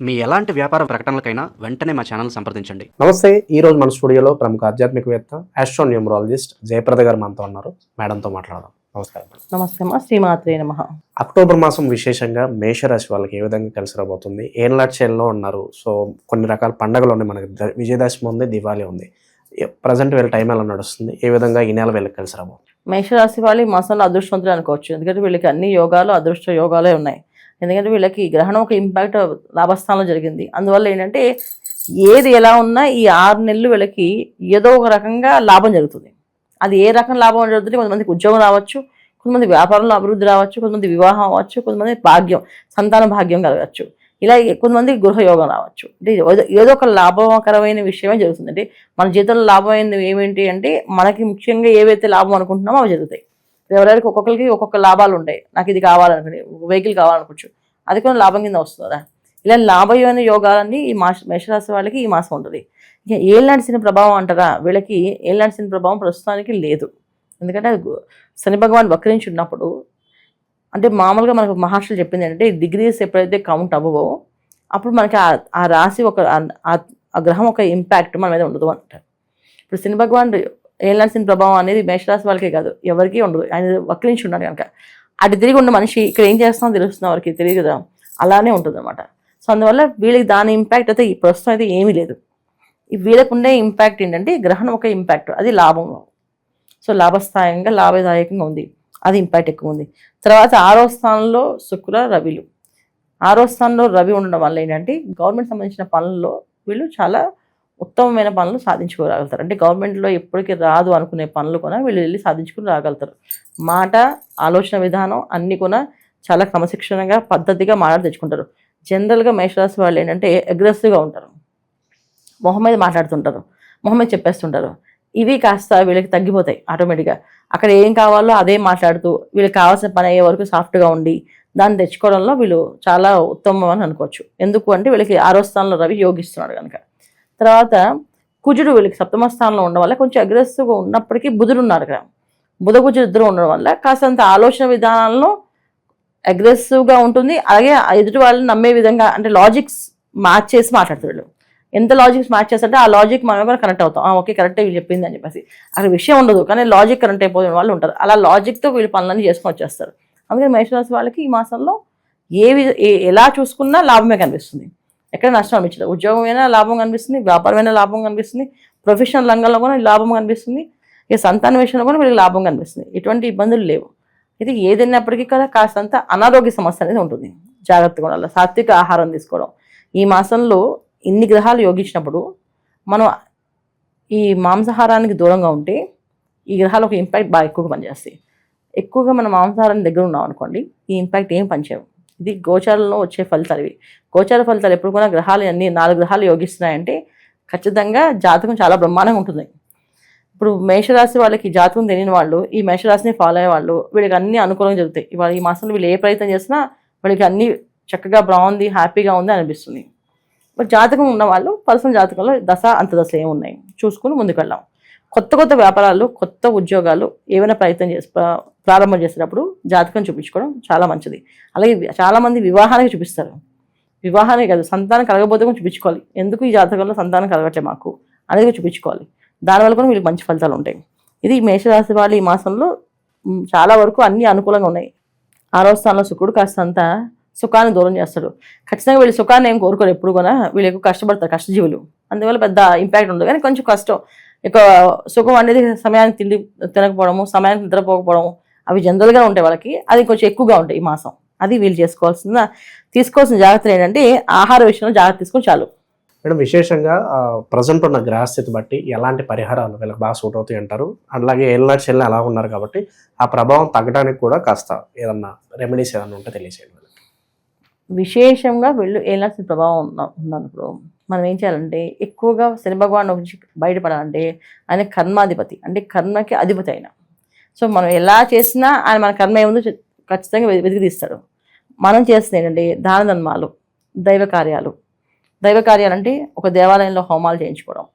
మీ ఎలాంటి వ్యాపార ప్రకటనలకైనా వెంటనే మా ఛానల్ సంప్రదించండి. నమస్తే ఈ రోజు మన స్టూడియోలో ప్రముఖ ఆధ్యాత్మికవేత్త ఆస్ట్రోన్యూమరాలజిస్ట్ జయప్రద గారు మనతో ఉన్నారు. మేడంతో మాట్లాడదాం. నమస్కారం. మేడం. నమస్తే శ్రీమాత్రే నమ. అక్టోబర్ మాసం విశేషంగా మేషరాశి వాళ్ళకి ఏ విధంగా కలిసి రాబోతుంది? ఏళ్ళ చేల్లో ఉన్నారు? సో కొన్ని రకాల పండుగలు ఉన్నాయి. మనకి విజయదశమి ఉంది దివాళీ ఉంది. ప్రజెంట్ వీళ్ళ టైం ఎలా నడుస్తుంది? ఏ విధంగా ఈ నెల వీళ్ళకి కలిసి రాబోతుంది? మేషరాశి వాళ్ళు ఈ మాసంలో అదృష్టవంతులు అనుకోవచ్చు. ఎందుకంటే వీళ్ళకి అన్ని యోగాలు అదృష్ట యోగాలే ఉన్నాయి. ఎందుకంటే వీళ్ళకి గ్రహణం ఒక ఇంపాక్ట్ లాభస్థానంలో జరిగింది. అందువల్ల ఏంటంటే ఏది ఎలా ఉన్నా ఈ ఆరు నెలలు వీళ్ళకి ఏదో ఒక రకంగా లాభం జరుగుతుంది. అది ఏ రకం లాభం జరుగుతుంది కొంతమందికి ఉద్యోగం రావచ్చు కొంతమంది వ్యాపారంలో అభివృద్ధి రావచ్చు కొంతమంది వివాహం అవ్వచ్చు కొంతమంది భాగ్యం సంతాన భాగ్యం కలగచ్చు. ఇలా కొంతమంది గృహయోగం రావచ్చు. అంటే ఏదో- ఒక లాభకరమైన విషయమే జరుగుతుంది. అంటే మన జీవితంలో లాభమైన ఏమేంటి అంటే మనకి ముఖ్యంగా ఏవైతే లాభం అనుకుంటున్నామో అవి జరుగుతాయి. ఎవరెవరికి ఒక్కొక్కరికి ఒక్కొక్క లాభాలు ఉంటాయి. నాకు ఇది కావాలనుకుని వెహికల్ కావాలనుకోవచ్చు. అది కూడా లాభం కింద వస్తుందా ఇలా లాభమైన యోగాలన్నీ ఈ మాస మేషరాశి వాళ్ళకి ఈ మాసం ఉంటుంది. ఇక ఏళ్ళనాటి శని ప్రభావం అంటారా? వీళ్ళకి ఏళ్ళనాటి శని ప్రభావం ప్రస్తుతానికి లేదు. ఎందుకంటే శని భగవాన్ వక్రించి ఉన్నప్పుడు అంటే మామూలుగా మనకు మహర్షులు చెప్పింది ఏంటంటే డిగ్రీస్ ఎప్పుడైతే కౌంట్ అవ్వవో అప్పుడు మనకి ఆ- ఆ రాశి ఒక ఆ- ఆ గ్రహం ఒక ఇంపాక్ట్ మన మీద ఉండదు అంటారు. ఇప్పుడు శని భగవాన్ ఏళ్ళాల్సిన ప్రభావం అనేది మేషరాశి వాళ్ళకే కాదు ఎవరికీ ఉండదు. ఆయన వక్రించి ఉన్నాడు కనుక. అటు తిరిగి ఉన్న మనిషి ఇక్కడ ఏం చేస్తామో తెలుస్తుంది వారికి తెలియదు కదా. అలానే ఉంటుంది అనమాట సో అందువల్ల వీళ్ళకి దాని ఇంపాక్ట్ అయితే ఈ ప్రస్తుతం అయితే ఏమీ లేదు. వీళ్ళకుండే వీళ్ళకు ఉండే ఇంపాక్ట్ ఏంటంటే గ్రహణం ఒక ఇంపాక్ట్ అది లాభంలో. సో లాభస్థాయంగా లాభదాయకంగా ఉంది. అది ఇంపాక్ట్ ఎక్కువ ఉంది. తర్వాత ఆరో స్థానంలో శుక్ర రవిలు. ఆరో స్థానంలో రవి ఉండడం వల్ల ఏంటంటే గవర్నమెంట్ సంబంధించిన పనుల్లో వీళ్ళు చాలా ఉత్తమమైన పనులు సాధించుకోగలుగుతారు. అంటే గవర్నమెంట్లో ఎప్పటికీ రాదు అనుకునే పనులు కూడా వీళ్ళు వెళ్ళి సాధించుకుని రాగలుగుతారు. మాట ఆలోచన విధానం అన్నీ కూడా చాలా క్రమశిక్షణగా పద్ధతిగా మాట్లాడి తెచ్చుకుంటారు. జనరల్గా మేషరాశి వాళ్ళు ఏంటంటే అగ్రెసివ్గా ఉంటారు. మొహం మీద మాట్లాడుతుంటారు. మొహం మీద చెప్పేస్తుంటారు. ఇవి కాస్త వీళ్ళకి తగ్గిపోతాయి ఆటోమేటిక్గా. అక్కడ ఏం కావాలో అదే మాట్లాడుతూ వీళ్ళకి కావాల్సిన పని అయ్యే వరకు సాఫ్ట్గా ఉండి దాన్ని తెచ్చుకోవడంలో వీళ్ళు చాలా ఉత్తమం అని అనుకోవచ్చు. ఎందుకు అంటే వీళ్ళకి ఆరో స్థానంలో రవి యోగిస్తున్నాడు కనుక. తర్వాత కుజుడు వీళ్ళకి సప్తమ స్థానంలో ఉండడం వల్ల కొంచెం అగ్రెసివ్గా ఉన్నప్పటికీ బుధుడు ఉన్నారు ఇక్కడ. బుధ కుజుడు ఇద్దరు ఉండడం వల్ల కాస్తంత ఆలోచన విధానంలో అగ్రెసివ్గా ఉంటుంది. అలాగే ఆ ఎదుటి వాళ్ళని నమ్మే విధంగా అంటే లాజిక్స్ మ్యాచ్ చేసి వీళ్ళు. ఎంత లాజిక్స్ మ్యాచ్ చేస్తుంటే ఆ లాజిక్ మనం కూడా కనెక్ట్ అవుతాం. ఓకే కరెక్టే వీళ్ళు చెప్పింది అని చెప్పేసి. అక్కడ విషయం ఉండదు కానీ లాజిక్ కనెక్ట్ అయిపోయిన వాళ్ళు ఉంటారు. అలా లాజిక్తో వీళ్ళు పనులన్నీ చేసుకొని వచ్చేస్తారు. అందుకని మేషరాశి వాళ్ళకి ఈ మాసంలో ఏ ఏ- ఎలా చూసుకున్నా లాభమే కనిపిస్తుంది. ఎక్కడ నష్టం అనిపించదు. ఉద్యోగమైనా లాభం కనిపిస్తుంది వ్యాపారమైన లాభం కనిపిస్తుంది ప్రొఫెషనల్ రంగంలో కూడా లాభం కనిపిస్తుంది ఇక సంతాన విషయంలో కూడా వీళ్ళకి లాభం కనిపిస్తుంది. ఎటువంటి ఇబ్బందులు లేవు. ఇది ఏదైనప్పటికీ కదా కాస్తంత అనారోగ్య సమస్య అనేది ఉంటుంది. జాగ్రత్తగా ఉండాలి. సాత్విక ఆహారం తీసుకోవడం. ఈ మాసంలో ఇన్ని గ్రహాలు యోగించినప్పుడు మనం ఈ మాంసాహారానికి దూరంగా ఉంటే ఈ గ్రహాలు ఒక ఇంపాక్ట్ బాగా ఎక్కువగా పనిచేస్తాయి. ఎక్కువగా మనం మాంసాహారాన్ని దగ్గర ఉన్నాం అనుకోండి ఈ ఇంపాక్ట్ ఏం పనిచేయవు. ఇది గోచారంలో వచ్చే ఫలితాలు ఇవి. గోచార ఫలితాలు ఎప్పుడు కూడా గ్రహాలు అన్ని నాలుగు గ్రహాలు యోగిస్తున్నాయంటే ఖచ్చితంగా జాతకం చాలా బ్రహ్మాండంగా ఉంటుంది. ఇప్పుడు మేషరాశి వాళ్ళకి జాతకం తెలియని వాళ్ళు ఈ మేషరాశిని ఫాలో అయ్యే వాళ్ళు వీళ్ళకి అన్ని అనుకూలంగా జరుగుతాయి. ఇవాళ ఈ మాసంలో వీళ్ళు ఏ ప్రయత్నం చేసినా వీళ్ళకి అన్ని చక్కగా బాగుంది హ్యాపీగా ఉంది అనిపిస్తుంది. ఇప్పుడు జాతకం ఉన్న వాళ్ళు పర్సనల్ జాతకంలో దశ అంత దశ ఏమున్నాయి? చూసుకుని ముందుకు వెళ్ళాం కొత్త కొత్త వ్యాపారాలు కొత్త ఉద్యోగాలు ఏమైనా ప్రయత్నం చేసి ప్రారంభం చేసేటప్పుడు జాతకం చూపించుకోవడం చాలా మంచిది. అలాగే చాలామంది వివాహానికి చూపిస్తారు. వివాహానికి కాదు సంతానం కలగబోతే కూడా చూపించుకోవాలి. ఎందుకు ఈ జాతకంలో సంతానం కలగట్లే మాకు? అనేది చూపించుకోవాలి. దానివల్ల కూడా వీళ్ళకి మంచి ఫలితాలు ఉంటాయి. ఇది మేషరాశి వాళ్ళు ఈ మాసంలో చాలా వరకు అన్ని అనుకూలంగా ఉన్నాయి. ఆరో స్థానంలో శుక్రుడు కాస్తంత సుఖాన్ని దూరం చేస్తాడు. ఖచ్చితంగా వీళ్ళు సుఖాన్ని ఏం కోరుకోరు ఎప్పుడు కూడా. వీళ్ళు ఎక్కువ కష్టపడతారు కష్టజీవులు. అందువల్ల పెద్ద ఇంపాక్ట్ ఉండదు. కానీ కొంచెం కష్టం. ఇక సుఖం అనేది సమయానికి తిండి తినకపోవడము సమయానికి నిద్రపోకపోవడము అవి జనరల్గా ఉంటాయి వాళ్ళకి. అది కొంచెం ఎక్కువగా ఉంటాయి ఈ మాసం. అది వీళ్ళు చేసుకోవాల్సిన తీసుకోవాల్సిన జాగ్రత్తలు ఏంటంటే ఆహార విషయంలో జాగ్రత్త తీసుకొని చాలు. మేడం విశేషంగా ప్రజెంట్ ఉన్న గ్రహస్థితి బట్టి ఎలాంటి పరిహారాలు వీళ్ళకి బాగా సూట్ అవుతాయి అంటారు. అలాగే ఏళ్ళ చెల్లి అలా ఉన్నారు కాబట్టి ఆ ప్రభావం తగ్గడానికి కూడా కాస్త ఏదన్నా రెమెడీస్ ఏదన్నా ఉంటే తెలియజేయండి. విశేషంగా వీళ్ళు ఏలాల్సిన ప్రభావం ఉన్న ఉన్నప్పుడు మనం ఏం చేయాలంటే ఎక్కువగా శని భగవాన్ నుంచి బయటపడాలంటే ఆయన కర్మాధిపతి అంటే కర్మకి అధిపతి ఆయన. సో మనం ఎలా చేసినా ఆయన మన కర్మ ఏముందో ఖచ్చితంగా వె- వెతికి తీస్తాడు మనం చేస్తుంది ఏంటంటే దాన ధర్మాలు దైవ కార్యాలు. దైవ కార్యాలు అంటే ఒక దేవాలయంలో హోమాలు చేయించుకోవడం.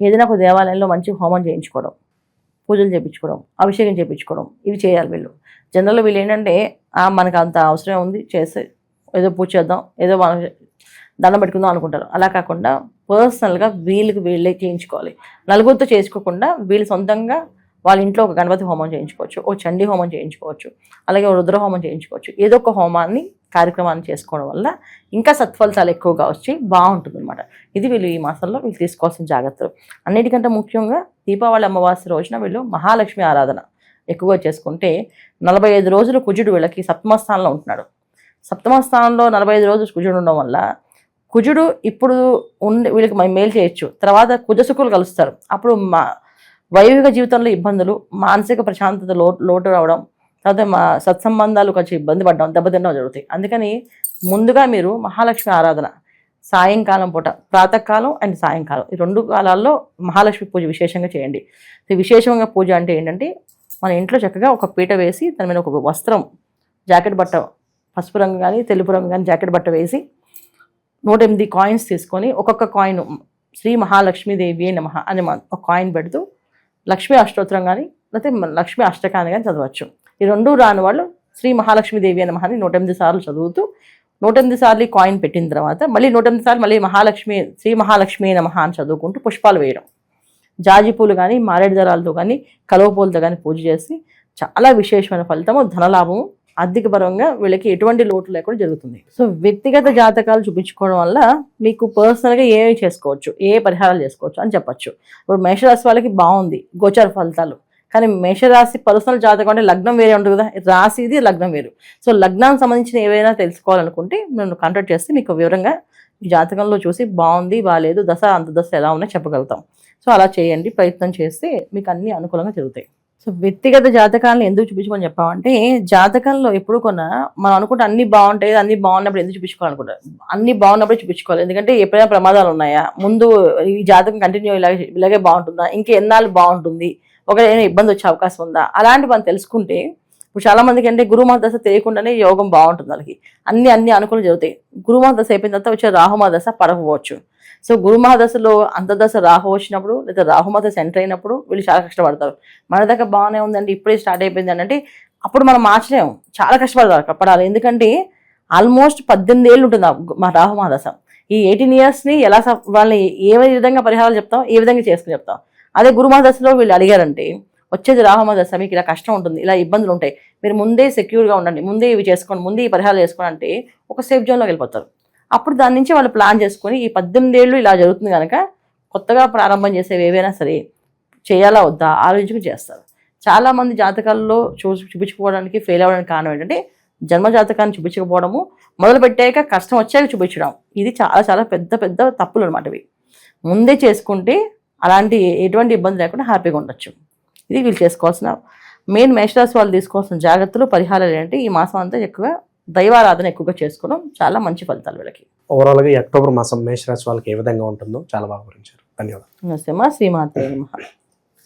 ఏదైనా ఒక దేవాలయంలో మంచి హోమం చేయించుకోవడం. పూజలు చేయించుకోవడం అభిషేకం చేయించుకోవడం ఇవి చేయాలి వీళ్ళు. జనరల్ వీళ్ళు ఏంటంటే మనకు అంత అవసరం ఉంది చేస్తే ఏదో పూజ చేద్దాం ఏదో మనం దండం పెట్టుకుందాం అనుకుంటారు. అలా కాకుండా పర్సనల్గా వీళ్ళకి వీళ్ళే చేయించుకోవాలి నలుగురితో చేసుకోకుండా వీళ్ళు సొంతంగా వాళ్ళ ఇంట్లో ఒక గణపతి హోమం చేయించుకోవచ్చు ఓ చండీ హోమం చేయించుకోవచ్చు అలాగే ఓ రుద్ర హోమం చేయించుకోవచ్చు. ఏదో ఒక హోమాన్ని కార్యక్రమాన్ని చేసుకోవడం వల్ల ఇంకా సత్ఫలితాలు ఎక్కువగా వచ్చి బాగుంటుంది అనమాట ఇది వీళ్ళు ఈ మాసంలో వీళ్ళు తీసుకోవాల్సిన జాగ్రత్తలు. అన్నిటికంటే ముఖ్యంగా దీపావళి అమావాస్య రోజున వీళ్ళు మహాలక్ష్మి ఆరాధన ఎక్కువగా చేసుకుంటే నలభై ఐదు రోజులు కుజుడు వీళ్ళకి సప్తమ స్థానంలో ఉంటున్నాడు. సప్తమ స్థానంలో నలభై ఐదు రోజులు కుజుడు ఉండడం వల్ల కుజుడు ఇప్పుడు ఉండి వీళ్ళకి మేలు చేయొచ్చు. తర్వాత కుజసుకులు కలుస్తారు. అప్పుడు మా వైవిక జీవితంలో ఇబ్బందులు మానసిక ప్రశాంతత లో లోటు రావడం తర్వాత మా సత్సంబంధాలు కొంచెం ఇబ్బంది పడడం దెబ్బతినడం జరుగుతాయి. అందుకని ముందుగా మీరు మహాలక్ష్మి ఆరాధన సాయంకాలం పూట ప్రాతకాలం అండ్ సాయంకాలం. ఈ రెండు కాలాల్లో మహాలక్ష్మి పూజ విశేషంగా చేయండి. విశేషంగా పూజ అంటే ఏంటంటే మన ఇంట్లో చక్కగా ఒక పీట వేసి దాని మీద ఒక వస్త్రం జాకెట్ బట్ట పసుపు రంగు కానీ తెలుపు రంగు కానీ జాకెట్ బట్ట వేసి నూట ఎనిమిది కాయిన్స్ తీసుకొని ఒక్కొక్క కాయిన్ శ్రీ మహాలక్ష్మీదేవి నమ అని ఒక కాయిన్ పెడుతూ లక్ష్మీ అష్టోత్తరం కానీ లేకపోతే లక్ష్మీ అష్టకాన్ని కానీ చదవచ్చు. ఈ రెండు రాని వాళ్ళు శ్రీ మహాలక్ష్మీదేవి నమ అని నూట ఎనిమిది సార్లు చదువుతూ నూట ఎనిమిది సార్లు ఈ కాయిన్ పెట్టిన తర్వాత మళ్ళీ నూట ఎనిమిది సార్లు మళ్ళీ మహాలక్ష్మి శ్రీ మహాలక్ష్మి నమ అని చదువుకుంటూ పుష్పాలు వేయడం. జాజి పూలు కానీ మారేడు దళాలతో కానీ కలువ పూలతో కానీ పూజ చేసి చాలా విశేషమైన ఫలితము ధనలాభము ఆర్థిక పరంగా వీళ్ళకి ఎటువంటి లోటు లేకుండా జరుగుతుంది. సో వ్యక్తిగత జాతకాలు చూపించుకోవడం వల్ల మీకు పర్సనల్గా ఏమి చేసుకోవచ్చు ఏ పరిహారాలు చేసుకోవచ్చు అని చెప్పొచ్చు. ఇప్పుడు మేషరాశి వాళ్ళకి బాగుంది గోచర ఫలితాలు. కానీ మేషరాశి పర్సనల్ జాతకం అంటే లగ్నం వేరే ఉంటుంది కదా రాశి ఇది లగ్నం వేరు. సో లగ్నానికి సంబంధించిన ఏవైనా తెలుసుకోవాలనుకుంటే నన్ను కాంటాక్ట్ చేస్తే మీకు వివరంగా జాతకంలో చూసి బాగుంది బాగాలేదు దశ అంత దశ ఎలా ఉన్నాయో చెప్పగలుగుతాం. సో అలా చేయండి ప్రయత్నం చేస్తే మీకు అన్ని అనుకూలంగా జరుగుతాయి. సో వ్యక్తిగత జాతకాలను ఎందుకు చూపించమని చెప్పామంటే జాతకంలో ఎప్పుడు కొన్నా మనం అనుకుంటే అన్ని బాగుంటాయి అన్ని బాగున్నప్పుడు ఎందుకు చూపించుకోవాలనుకుంటారు అన్ని బాగున్నప్పుడు చూపించుకోవాలి. ఎందుకంటే ఎప్పుడైనా ప్రమాదాలు ఉన్నాయా? ముందు ఈ జాతకం కంటిన్యూ ఇలాగే ఇలాగే బాగుంటుందా? ఇంకా ఎన్నాళ్ళు బాగుంటుంది? ఒకవేళ ఇబ్బంది వచ్చే అవకాశం ఉందా? అలాంటి మనం తెలుసుకుంటే ఇప్పుడు చాలా మందికి అంటే గురుమాత దశ తెలియకుండానే యోగం బాగుంటుంది వాళ్ళకి. అన్ని అన్ని అనుకూలం జరుగుతాయి. గురుమాత దశ అయిపోయిన తర్వాత వచ్చే రాహుమా దశ పడకపోవచ్చు. సో గురుమహదశలో అంతర్దశ రాహు వచ్చినప్పుడు లేదా రాహుమత సెంటర్ అయినప్పుడు వీళ్ళు చాలా కష్టపడతారు. మన దగ్గర బాగానే ఉందండి ఇప్పుడే స్టార్ట్ అయిపోయింది అంటే అప్పుడు మనం మార్చలేము. చాలా కష్టపడతారు పడాలి ఎందుకంటే ఆల్మోస్ట్ పద్దెనిమిది ఏళ్ళు ఉంటుంది ఆ మా రాహుమా ఈ ఎయిటీన్ ఇయర్స్ని ఎలా స- వాళ్ళని ఏ విధంగా పరిహారాలు చెప్తాం ఏ విధంగా చేసుకుని చెప్తాం. అదే గురుమహదశలో వీళ్ళు అడిగారంటే వచ్చేది రాహుమా మీకు ఇలా కష్టం ఉంటుంది ఇలా ఇబ్బందులు ఉంటాయి మీరు ముందే సెక్యూర్గా ఉండండి ముందే ఇవి చేసుకోండి ముందే ఈ పరిహారాలు చేసుకోండి అంటే ఒక సేఫ్ జోన్లోకి వెళ్ళిపోతారు. అప్పుడు దాని నుంచి వాళ్ళు ప్లాన్ చేసుకొని ఈ పద్దెనిమిది ఏళ్ళు ఇలా జరుగుతుంది కనుక కొత్తగా ప్రారంభం చేసేవి ఏవైనా సరే చేయాలా వద్దా ఆలోచించుకుని చేస్తారు. చాలామంది జాతకాల్లో చూ చూపించుకోవడానికి ఫెయిల్ అవ్వడానికి కారణం ఏంటంటే జన్మ జాతకాన్ని చూపించకపోవడము మొదలు పెట్టాక కష్టం వచ్చాక చూపించడం. ఇది చాలా చాలా పెద్ద పెద్ద తప్పులు అనమాట ఇవి. ముందే చేసుకుంటే అలాంటి ఎటువంటి ఇబ్బంది లేకుండా హ్యాపీగా ఉండొచ్చు. ఇది వీళ్ళు చేసుకోవాల్సిన మెయిన్ మేషరాశి వాళ్ళు తీసుకోవాల్సిన జాగ్రత్తలు పరిహారాలు ఏంటంటే ఈ మాసం అంతా ఎక్కువగా దైవారాధన ఎక్కువగా చేసుకోవడం చాలా మంచి ఫలితాలు వీళ్ళకి. ఓవరాల్గా ఈ అక్టోబర్ మాసం మేషరాశి వాళ్ళకి ఏ విధంగా ఉంటుందో చాలా బాగా వివరించారు. ధన్యవాదాలు. నమస్తే మా శ్రీమాతే